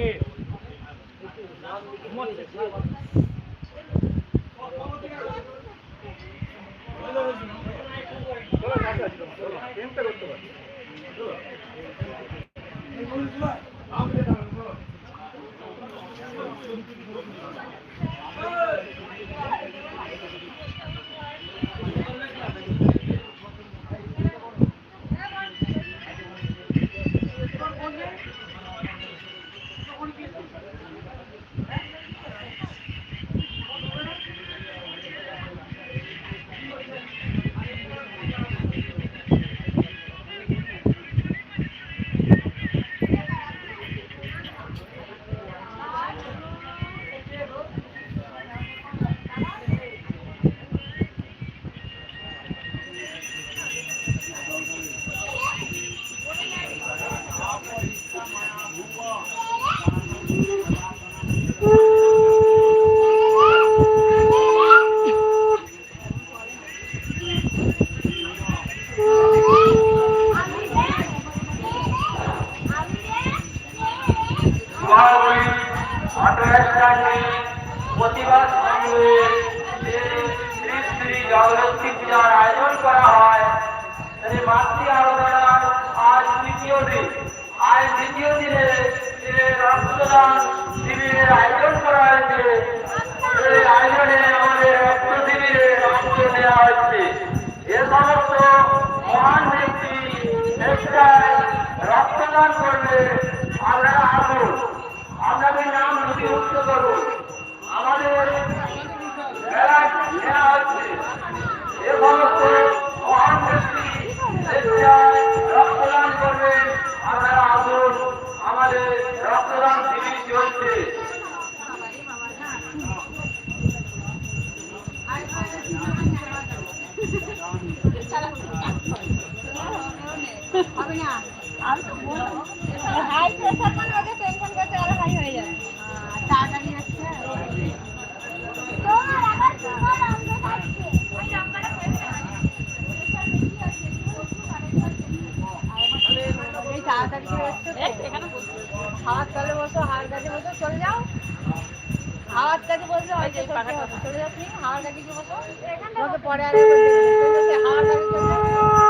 কে মহাবলী রক্তদান শিবিরের আয়োজন করা হয়েছে। এই আয়োজনে আমাদের রক্ত শিবিরে রক্ত দেওয়া হচ্ছে এ সমস্ত মহান ব্যক্তি একটাই রক্তদান করলে আপনারা আসুন আপনাদের নাম নথিভুক্ত করুন। আমাদের মেলায় নেওয়া হচ্ছে এ সমস্ত হাওয়ার তলে বসো হাওয়ার কাছে বসো। চলে যাও হাওয়ার কাছে বসে। হয়তো। চলে যাও তুমি হাওয়ার কাছে বসো পরে আর হাওয়ার কাছে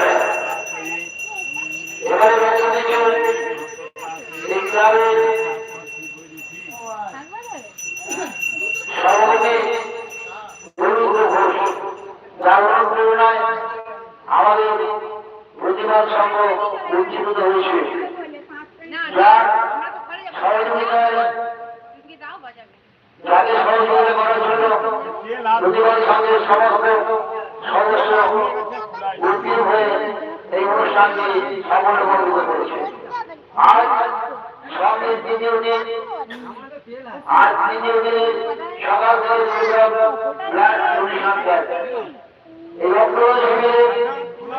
আমাদের প্রতিবাদ সংঘ উজ্জীবিত হয়েছে। যার সহযোগিতায় যাকে সহযোগিতা করার জন্য প্রতিবাদ সংঘের সমস্ত সদস্য উদ্যোগ হয়ে এই অনুষ্ঠানটি সফলমণ্ডিত করেছে আজ সঙ্গের দ্বিতীয় দিন আজ দ্বিতীয় দিনে সকাল থেকে ক্যাম্প এই রক্তদান শিবিরে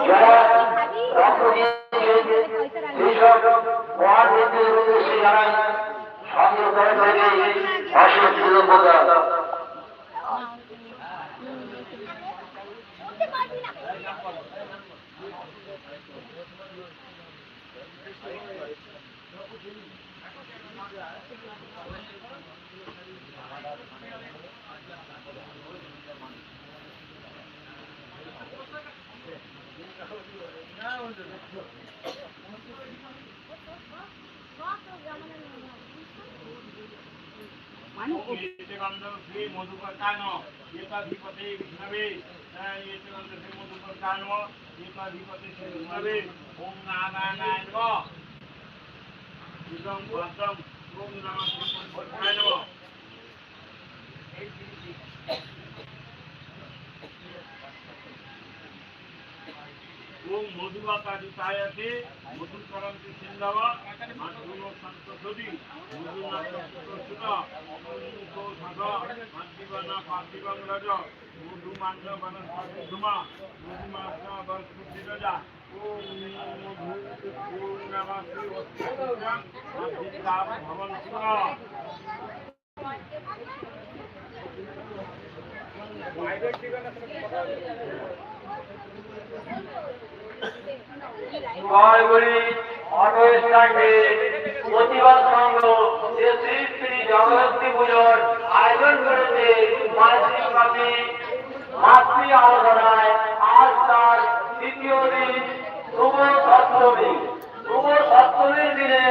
যারা রক্ত দিয়েছে সেইসব মহান ব্যক্তিদের উদ্দেশ্যে জানাই সঙ্গে তরফ থেকে অশেষ কৃতজ্ঞতা येतेगंध श्री मधुकर कानो एकाधिपते विष्णवे येतेगंध श्री मधुकर कानो एकाधिपते श्री विष्णवे ओम नारायणाय नमः इदं भद्रं ओम नमः મધુવાકારી થાય છે મધુ કરમથી સિંધાવા મધુનો સંત સુધી મધુના સંતો સુધા અમૃતો સગા અંતિવાના પાર્થિવમ રજ મધુ માંડ વનસ્પતિ ધુમા મધુ માંડ વનસ્પતિ રજા ભવન পূর্ণবাসী অস্তিত্বং মাতৃতাপ ভবন সুরা জয়গুড়ি অটো স্ট্যান্ডে প্রতিবাদ সংঘ যে শ্রী শ্রী জগদ্ধাত্রী পুজোর আয়োজন করেছে মানসিক মাতৃ মাতৃ আলোচনায় আজ তার দ্বিতীয় দিন শুভ সপ্তমী শুভ সপ্তমীর দিনে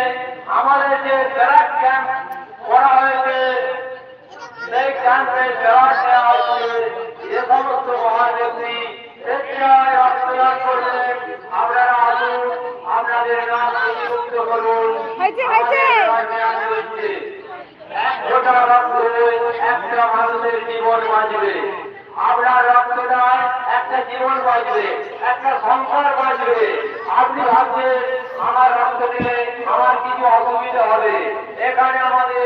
আমাদের যে ব্যারাক ক্যাম্প করা হয়েছে সেই ক্যাম্পে ব্যারাক নেওয়া হচ্ছে যে সমস্ত মহাদেবী স্বেচ্ছায় রক্তদান করলেন আপনারা আসুন আপনাদের নাম পঞ্জীভুক্ত করুন হয়েছে, হয়েছে। এক ফোঁটা রক্ত একটা মানুষের জীবন বাঁচবে আপনার রক্তদান, একটা জীবন বাঁচবে, একটা সংসার বাঁচবে। আপনি ভাবছেন, আমার রক্ত দিলে আমার কিছু অসুবিধা হবে। এখানে আমাদের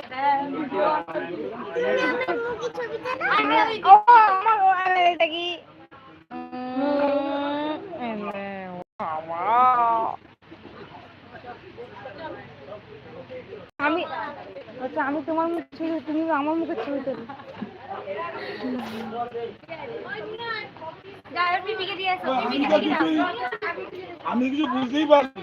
আমি আচ্ছা আমি তোমার মুখে ছবি তুমি আমার মুখে ছবি তুলি আমি কিছু বুঝতেই পারছি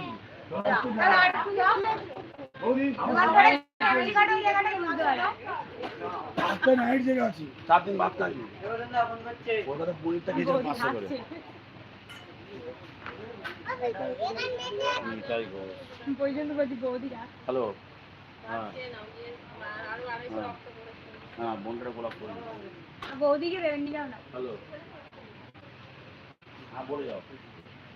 একটা নাইট জেগে আছি। চার দিন বাদ থাকি ওদের বুড়িটা গেছে পাঁচশো করে। হ্যালো। হ্যাঁ। হ্যাঁ। বোনটা গোলাপ করে বৌদিকে দেবেন নিয়ে যাও না। হ্যালো। হ্যাঁ বলে যাও।